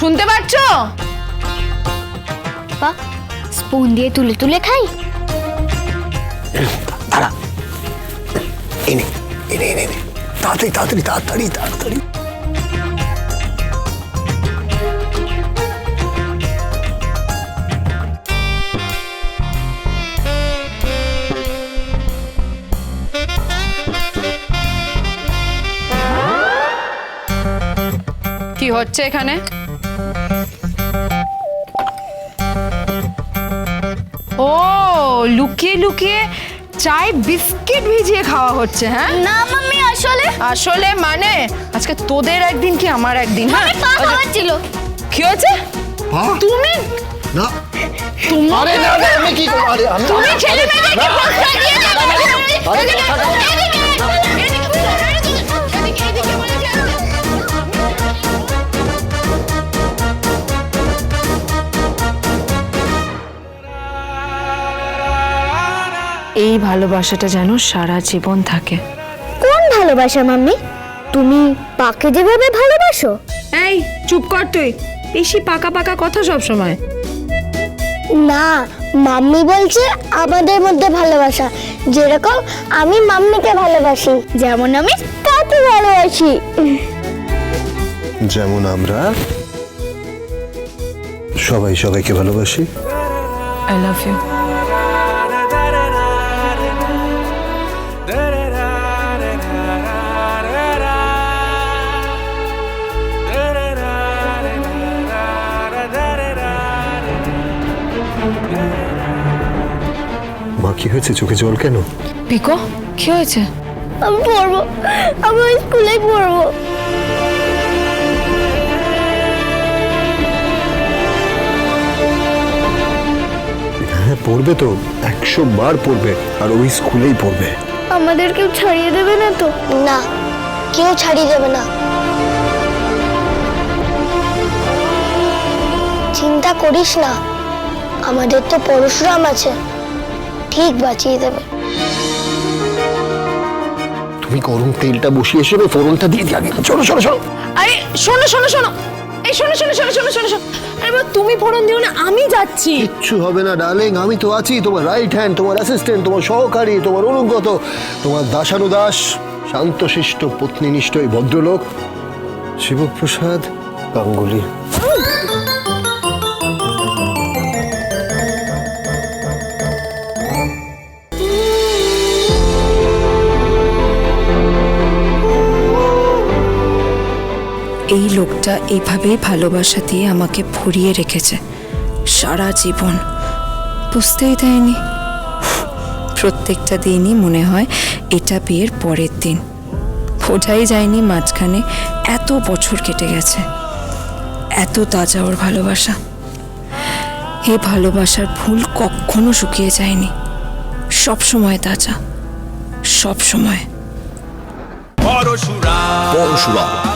শুনতে পাচ্ছ বা স্পুন দিয়ে তুলে তুলে খাই দাঁড়া এনে এনে এনে এনে তাড়াতাড়ি তাড়াতাড়ি তাড়াতাড়ি তাড়াতাড়ি কি হচ্ছে এখানে ও লুকিয়ে লুকিয়ে চায় বিস্কিট ভিজিয়ে খাওয়া হচ্ছে হ্যাঁ না মাম্মি আসলে আসলে মানে আজকে তোদের একদিন কি আমার একদিন হ্যাঁ পা ছিল কি হয়েছে পা? তুমি না তুমি আরে না আমি কি করব আরে আমি তুমি ছেলে আরে প্রশ্রয় দিয়ে যাবে। এই ভালোবাসাটা যেন সারা জীবন থাকে। কোন ভালোবাসা মাম্মি? তুমি পাকে যেভাবে ভালোবাসো। এই চুপ কর তুই। বেশি পাকা পাকা কথা সব সময় না মাম্মি বলছে আমাদের মধ্যে ভালোবাসা। যেরকম আমি মাম্মিকে ভালোবাসি যেমন আমি তাকে ভালোবাসি। যেমন আমরা সবাই সবাইকে ভালোবাসি। আই লাভ ইউ মা কি হয়েছে? চোখে জল কেন? পিকো কি হয়েছে? আমি পড়ব। আমি ওই স্কুলেই পড়ব। হ্যাঁ পড়বে তো। একশো বার পড়বে আর ওই স্কুলেই পড়বে। আমাদের কেউ ছাড়িয়ে দেবে না তো? না কেউ ছাড়িয়ে দেবে না। চিন্তা করিস না। আমাদের তো পরশুরাম আছে। ঠিক বাঁচিয়ে দেবে। তুমি গরম তেলটা বসিয়ে এসে ফোড়নটা দিয়ে দিয়ে আগে। চলো চলো চলো আরে শোনো শোনো শোনো। এই শোনো শোনো শোনো শোনো শোনো শোনো। আরে বাবা, তুমি ফোড়ন দিও না আমি যাচ্ছি। কিচ্ছু হবে না ডার্লিং। আমি তো আছি তোমার রাইট হ্যান্ড তোমার অ্যাসিস্ট্যান্ট তোমার সহকারী তোমার অনুগত তোমার দাসানুদাস শান্তশিষ্ট পত্নীনিষ্ঠ এই ভদ্রলোক শিবপ্রসাদ গাঙ্গুলি। এই লোকটা এইভাবেই ভালোবাসা দিয়ে আমাকে ভরিয়ে রেখেছে। সারা জীবন। বুঝতেই দেয়নি। প্রত্যেকটা দিনই মনে হয় এটা বিয়ের পরের দিন। বোঝাই যায়নি মাঝখানে এত বছর কেটে গেছে। এত তাজা ওর ভালোবাসা। এ ভালোবাসার ভুল কখনো শুকিয়ে যায়নি। সব সময় তাজা। সব সময়। পরশুরাম।